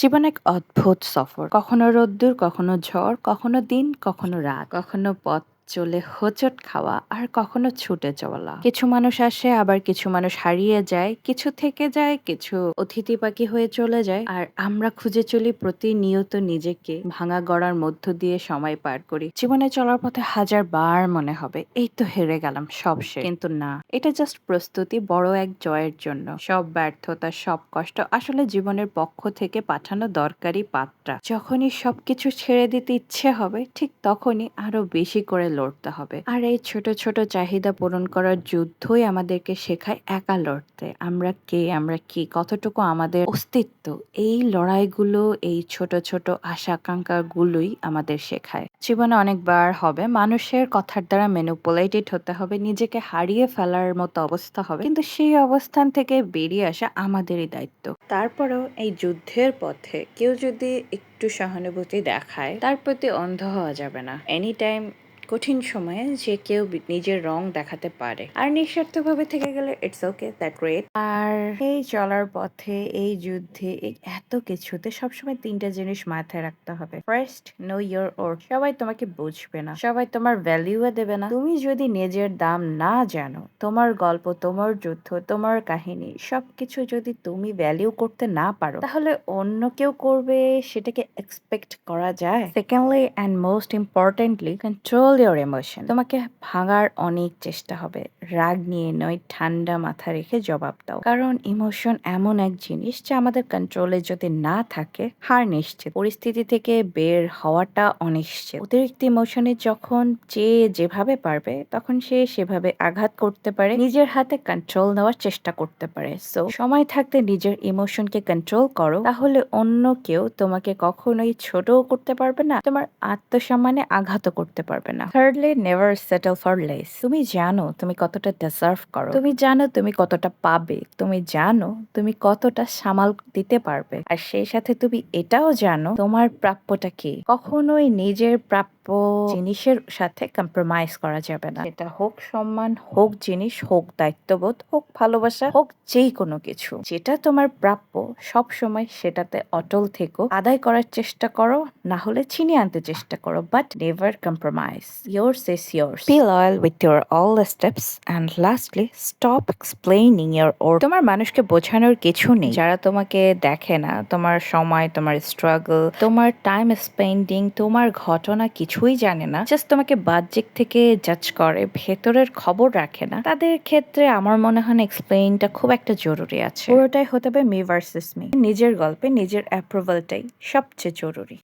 জীবন এক অদ্ভুত সফর। কখনো রোদ্দুর কখনো ঝড় কখনো দিন কখনো রাত কখনো পথ। চলে হোঁচট খাওয়া আর কখনো ছুটে চলা। কিছু মানুষ আসে, আবার কিছু মানুষ হারিয়ে যায়। কিছু থেকে যায়, কিছু অতিথি পাখি হয়ে চলে যায়। আর আমরা খুঁজে চলি প্রতিনিয়ত নিজেকে ভাঙা গড়ার মধ্য দিয়ে সময় পার করি। জীবনে চলার পথে হাজার বার মনে হবে, এই তো হেরে গেলাম, সব শেষ। কিন্তু না, এটা জাস্ট প্রস্তুতি, বড় এক জয়ের জন্য। সব ব্যর্থতা, সব কষ্ট আসলে জীবনের পক্ষ থেকে পাঠানো দরকারি পাত্রা। যখনই সবকিছু ছেড়ে দিতে ইচ্ছে হবে, ঠিক তখনই আরও বেশি করে লড়তে হবে। আর এই ছোট ছোট চাহিদা পূরণ করার যুদ্ধই আমাদেরকে শেখায় একা লড়তে। আমরা কে আমরা কি কতটুকু আমাদের অস্তিত্ব? এই লড়াইগুলো এই ছোট ছোট আশা আকাঙ্ক্ষা গুলোই আমাদের শেখায়। জীবনে অনেকবার হবে মানুষের কথার দ্বারা ম্যানুপুলেটেড হতে হবে নিজেকে হারিয়ে ফেলার মতো অবস্থা হবে। কিন্তু সেই অবস্থান থেকে বেরিয়ে আসা আমাদেরই দায়িত্ব। তারপরেও এই যুদ্ধের পথে কেউ যদি একটু সহানুভূতি দেখায় তার প্রতি অন্ধ হওয়া যাবে না। এনি টাইম কঠিন সময়ে যে কেউ নিজের রং দেখাতে পারে। আর নিঃস্বার্থভাবে থেকে গেলে ইটস ওকে দ্যাট গ্রেট আর এই চলার পথে, এই যুদ্ধে এত কিছুতে সবসময় তিনটা জিনিস মাথায় রাখতে হবে। ফার্স্ট নো ইয়োর ওর সবাই তোমাকে বুঝবে না। সবাই তোমার ভ্যালিউ দেবে না। তুমি যদি নিজের দাম না জানো, তোমার গল্প, তোমার যুদ্ধ, তোমার কাহিনী, সবকিছু যদি তুমি ভ্যালিউ করতে না পারো, তাহলে অন্য কেউ করবে, সেটাকে এক্সপেক্ট করা যায়। Secondly and most importantly control your emotion তোমাকে ভাঙার অনেক চেষ্টা হবে। রাগ নিয়ে নয়, ঠান্ডা মাথা রেখে জবাব দাও। কারণ ইমোশন এমন এক জিনিস যা আমাদের কন্ট্রোলে যদি না থাকে, হার নিশ্চিত। পরিস্থিতি থেকে বের হওয়াটা অনিশ্চিত। অতিরিক্ত ইমোশনে যখন যে যেভাবে পারবে, তখন সে সেভাবে আঘাত করতে পারে, নিজের হাতে কন্ট্রোল নেওয়ার চেষ্টা করতে পারে। সো সময় থাকতে নিজের ইমোশনকে কন্ট্রোল করো, তাহলে অন্য কেউ তোমাকে কখনোই ছোটও করতে পারবে না, তোমার আত্মসম্মানে আঘাতও করতে পারবে না। Thirdly never settle for less তুমি জানো তুমি কতটা ডিজার্ভ করো। তুমি জানো তুমি কতটা পাবে, তুমি জানো তুমি কতটা সামাল দিতে পারবে। আর সেই সাথে তুমি এটাও জানো তোমার প্রাপ্যটা কি। কখনোই নিজের প্রাপ্য জিনিসের সাথে কম্প্রোমাইজ করা যাবে না। এটা হোক সম্মান হোক জিনিস হোক দায়িত্ববোধ হোক ভালোবাসা হোক যেই কোনো কিছু। যেটা তোমার প্রাপ্য সব সময় সেটাতে অটল থেকো। আদায় করার চেষ্টা করো না হলে ছিনিয়ে আনতে চেষ্টা করো but never compromise yours is yours be loyal with your all the steps and lastly stop explaining your or তোমার মানুষকে বোঝানোর কিছু নেই। যারা তোমাকে দেখে না তোমার সময় তোমার স্ট্রাগল তোমার টাইম স্পেন্ডিং তোমার ঘটনা কিছুই জানে না জাস্ট তোমাকে বাহ্যিক থেকে জাজ করে, ভেতরের খবর রাখে না। তাদের ক্ষেত্রে আমার মনে হয় এক্সপ্লেইনটা খুব একটা জরুরি আছে। পুরোটাই হতে হবে মি ভার্সেস মি নিজের গল্পে, নিজের অ্যাপ্রুভালটাই সবচেয়ে জরুরি।